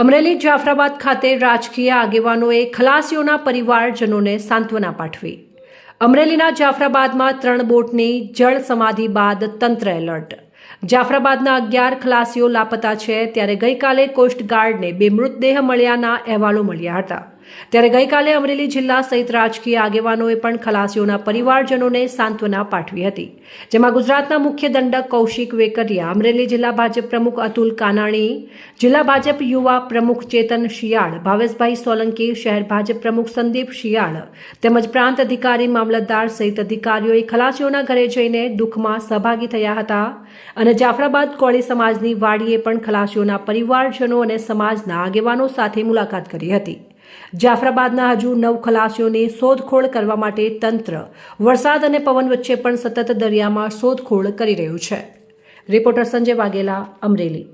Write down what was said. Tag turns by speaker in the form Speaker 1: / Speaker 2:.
Speaker 1: અમરેલી જાફરાબાદ ખાતે રાજકીય આગેવાનોએ ખલાસીઓના પરિવારજનોને સાંત્વના પાઠવી. અમરેલીના જાફરાબાદમાં ત્રણ બોટની જળ સમાધિ બાદ તંત્ર એલર્ટ. જાફરાબાદના અગિયાર ખલાસીઓ લાપતા છે, ત્યારે ગઈકાલે કોસ્ટગાર્ડને બે મૃતદેહ મળ્યાના અહેવાલો મળ્યા હતા. ત્યારે ગઈકાલે અમરેલી જિલ્લા સહિત રાજકીય આગેવાનોએ પણ ખલાસીઓના પરિવારજનોને સાંત્વના પાઠવી હતી, જેમાં ગુજરાતના મુખ્ય દંડક કૌશિક વેકરિયા, અમરેલી જિલ્લા ભાજપ પ્રમુખ અતુલ કાનાણી, જિલ્લા ભાજપ યુવા પ્રમુખ ચેતન શિયાળ, ભાવેશભાઈ સોલંકી, શહેર ભાજપ પ્રમુખ સંદીપ શિયાળ તેમજ પ્રાંત અધિકારી, મામલતદાર સહિત અધિકારીઓએ ખલાસીઓના ઘરે જઈને દુઃખમાં સહભાગી થયા હતા અને જાફરાબાદ કોળી સમાજની વાડીએ પણ ખલાસીઓના પરિવારજનો અને સમાજના આગેવાનો સાથે મુલાકાત કરી હતી. જાફરાબાદના હજુ નવ ખલાસીઓની શોધખોળ કરવા માટે તંત્ર, વરસાદ અને પવન વચ્ચે પણ સતત દરિયામાં શોધખોળ કરી રહ્યું છે. રિપોર્ટર સંજય વાઘેલા, અમરેલી.